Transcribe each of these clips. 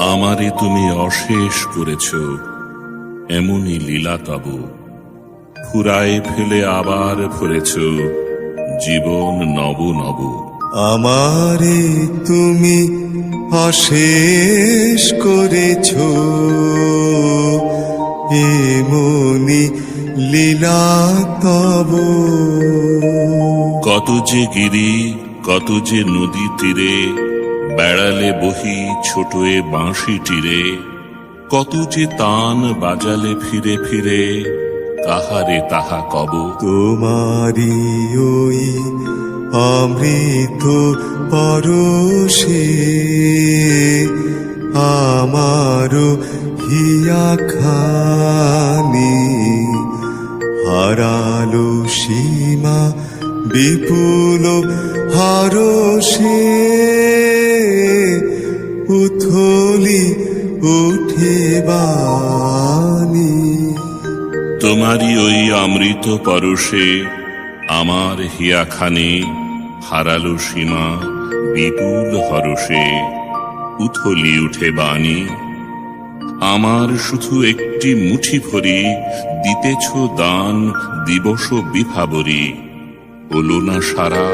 আমারে তুমি অশেষ করেছ এমনই লীলা তব। ফুরায় ফেলে আবার ভরেছ জীবন নব নব। আমারে তুমি অশেষ করেছ এমনি লীলা তব। কত যে গিরি কত যে নদী তীরে বেড়ালে বহি ছোটয়ে বাঁশি তীরে কত যে তান বাজালে ফিরে ফিরে, কাহারে তাহা কব। তোমারি ওই অমৃত পরশে আমার হিয়া খানি, হারালো সীমা বিপুল হরষে উথলি উঠে বাণী। তোমারই ওই অমৃত পরশে আমার হিয়াখানে হারালো সীমা বিপুল হরষে উথলি উঠে বাণী। আমার শুধু একটি মুঠি ভরি দিতেছ দান দিবস বিভাবরী। হলো না সারা,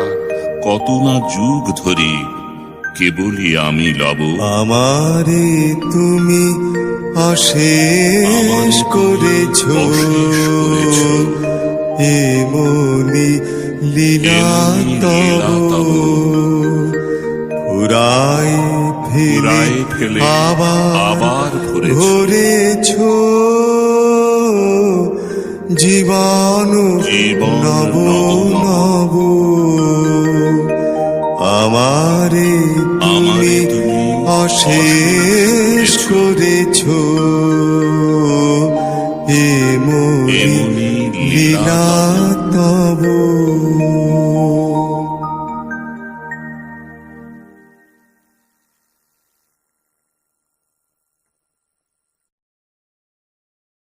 কত না যুগ ধরি কেবলই আমি লব আমারে তুমি অশেষ করেছ করেছ। এমনি লীলা তব তব। ফুরাই ফেলে আবার ভরেছ। জীবন জীবন নব তুমি অশেষ করেছ। এমনি লীলা তবু।